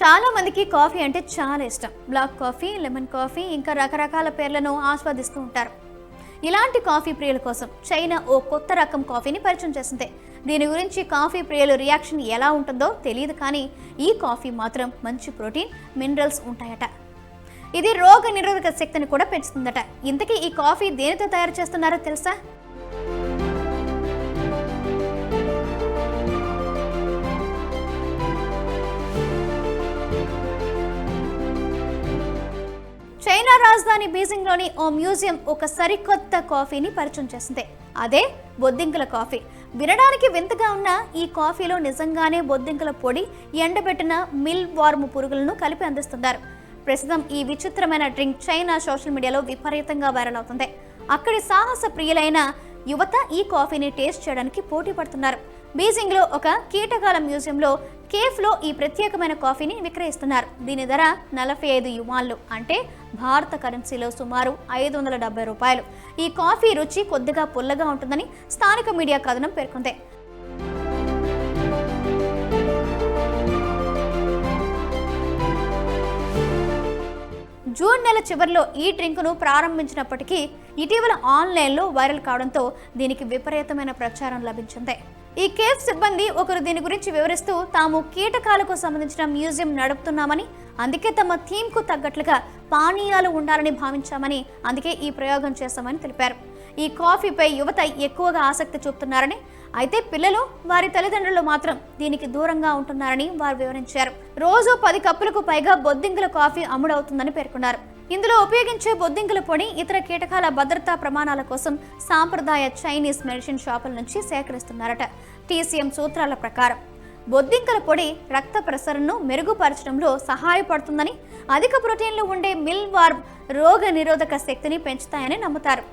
చాలా మందికి కాఫీ అంటే చాలా ఇష్టం. బ్లాక్ కాఫీ లెమన్ కాఫీ ఇంకా రకరకాల పేర్లను ఆస్వాదిస్తూ ఉంటారు. ఇలాంటి కాఫీ ప్రియుల కోసం చైనా ఓ కొత్త రకం కాఫీని పరిచయం చేసింది. దీని గురించి కాఫీ ప్రియుల రియాక్షన్ ఎలా ఉంటుందో తెలియదు కానీ ఈ కాఫీ మాత్రం మంచి ప్రోటీన్ మినరల్స్ ఉంటాయట. ఇది రోగ నిరోధక శక్తిని కూడా పెంచుతుందట. ఇంతకీ ఈ కాఫీ దేనితో తయారు చేస్తున్నారో తెలుసా? చైనా రాజధాని బీజింగ్లోని ఓ మ్యూజియం ఒక సరికొత్త కాఫీని పరిచయం చేసింది. అదే బొద్దింకల కాఫీ. వినడానికి వింతగా ఉన్న ఈ కాఫీలో నిజంగానే బొద్దింకల పొడి ఎండబెట్టిన మిల్ వార్మ్ పురుగులను కలిపి అందిస్తున్నారు. ప్రస్తుతం ఈ విచిత్రమైన డ్రింక్ చైనా సోషల్ మీడియాలో విపరీతంగా వైరల్ అవుతుంది. అక్కడి సాహస ప్రియులైన యువత ఈ కాఫీని టేస్ట్ చేయడానికి పోటీ పడుతున్నారు. బీజింగ్లో ఒక కీటకాల మ్యూజియంలో కేఫ్లో ఈ ప్రత్యేకమైన కాఫీని విక్రయిస్తున్నారు. దీని ధర నలభై ఐదు యువాన్లు అంటే భారత కరెన్సీలో సుమారు ఐదు వందల డెబ్బై రూపాయలు. ఈ కాఫీ రుచి కొద్దిగా పుల్లగా ఉంటుందని స్థానిక మీడియా కథనం పేర్కొంది. జూన్ నెల చివరిలో ఈ డ్రింక్ను ప్రారంభించినప్పటికీ ఇటీవల ఆన్లైన్లో వైరల్ కావడంతో దీనికి విపరీతమైన ప్రచారం లభించింది. ఈ కేఫ్ సిబ్బంది ఒకరు దీని గురించి వివరిస్తూ తాము కీటకాలకు సంబంధించిన మ్యూజియం నడుపుతున్నామని అందుకే తమ థీమ్కు తగ్గట్లుగా పానీయాలు ఉండాలని భావించామని అందుకే ఈ ప్రయోగం చేశామని తెలిపారు. ఈ కాఫీపై యువత ఎక్కువగా ఆసక్తి చూపుతున్నారని అయితే పిల్లలు వారి తల్లిదండ్రులు మాత్రం దీనికి దూరంగా ఉంటున్నారని వారు వివరించారు. రోజు పది కప్పులకు పైగా బొద్దింకల కాఫీ అమ్ముడవుతుందని పేర్కొన్నారు. ఇందులో ఉపయోగించే బొద్దింకల పొడి ఇతర కీటకాల భద్రతా ప్రమాణాల కోసం సాంప్రదాయ చైనీస్ మెడిసిన్ షాపుల నుంచి సేకరిస్తున్నారట టీసీఎం సూత్రాల ప్రకారం. బొద్దింకల పొడి రక్త ప్రసరణను మెరుగుపరచడంలో సహాయపడుతుందని అధిక ప్రోటీన్లు ఉండే మిల్ వార్మ్ రోగ నిరోధక శక్తిని పెంచుతాయని నమ్ముతారు.